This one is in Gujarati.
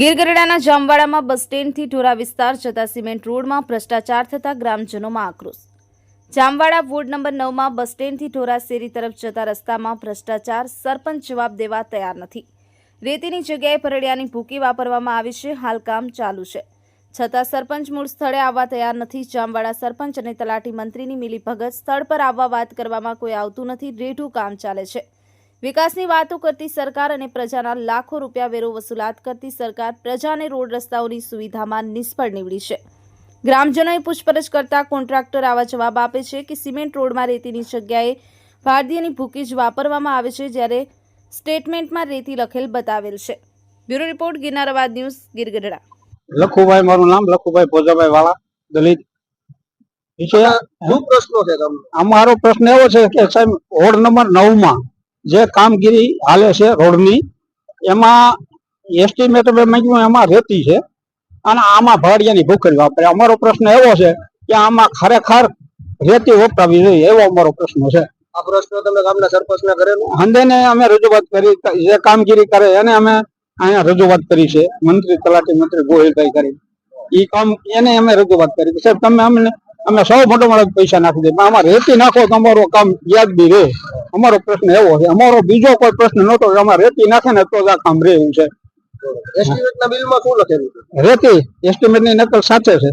ગીરગઢડાના જામવાડામાં બસ સ્ટેન્ડથી ઢોરા વિસ્તાર જતા સિમેન્ટ રોડમાં ભ્રષ્ટાચાર થતા ગ્રામજનોમાં આક્રોશ. જામવાડા વોર્ડ નંબર નવમાં બસ સ્ટેન્ડથી ઢોરા શેરી તરફ જતા રસ્તામાં ભ્રષ્ટાચાર સરપંચ જવાબ દેવા તૈયાર નથી. રેતીની જગ્યાએ પરડિયાની ભૂકી વાપરવામાં આવી છે, હાલ કામ ચાલુ છે. છતાં સરપંચ મૂળ સ્થળે આવવા તૈયાર નથી. જામવાડા સરપંચ અને તલાટી મંત્રીની મિલીભગત સ્થળ પર આવવા વાત કરવામાં કોઈ આવતું નથી. રેઠું કામ ચાલે છે. વિકાસની વાતો કરતી સરકાર અને પ્રજાના લાખો રૂપિયા વેરો વસૂલાત કરતી સરકાર પ્રજાને રોડ રસ્તાઓની સુવિધામાં નિષ્ફળ નીવડી છે. ગ્રામજનોએ પૂછપરછ કરતા કોન્ટ્રાક્ટર આવા જવાબ આપે છે કે સિમેન્ટ રોડમાં રેતીની જગ્યાએ ભારતીયની ભૂકી જ વાપરવામાં આવે છે જ્યારે સ્ટેટમેન્ટમાં રેતી લખેલ બતાવેલ છે. બ્યુરો રિપોર્ટ ગિરનાર અવાજ ન્યૂઝ ગીરગઢડા. લખુભાઈ મારું નામ લખુભાઈ ભોજાભાઈ વાળા દલિત. શું પ્રશ્નો છે તમને? અમારો પ્રશ્ન એવો છે કે સાહેબ વોર્ડ નંબર નવમાં જે કામગીરી હાલે છે રોડની એમાં એસ્ટિમેટ માંગ્યું એમાં રેતી છે. અને આમાં ભાડિયાની ભૂખરી વાપરે. અમારો પ્રશ્ન એવો છે કે આમાં ખરેખર રેતી વપરાવી જોઈએ એવો અમારો પ્રશ્ન છે. આ પ્રશ્ન તમે ગામના સરપંચને કરેલો હંદેને અમે રજૂઆત કરી જે કામગીરી કરે એને અમે અહીંયા રજૂઆત કરી છે. મંત્રી તલાટી મંત્રી ગોહિલભાઈ કરી. એ કામ એને અમે રજૂઆત કરી. સાહેબ તમે અમને અમે સૌ મોટો મોટો પૈસા નાખી દે પણ અમારે રેતી નાખો તો અમારો કામ યાદબી રહે. અમારો પ્રશ્ન એવો છે. અમારો બીજો કોઈ પ્રશ્ન નતો અમારે રેતી નાખે ને તો જ આ કામ રહે એવું છે. એસ્ટિમેટ ના બિલમાં શું લખેલું છે? રેતી એસ્ટિમેટની નકલ સાચે છે.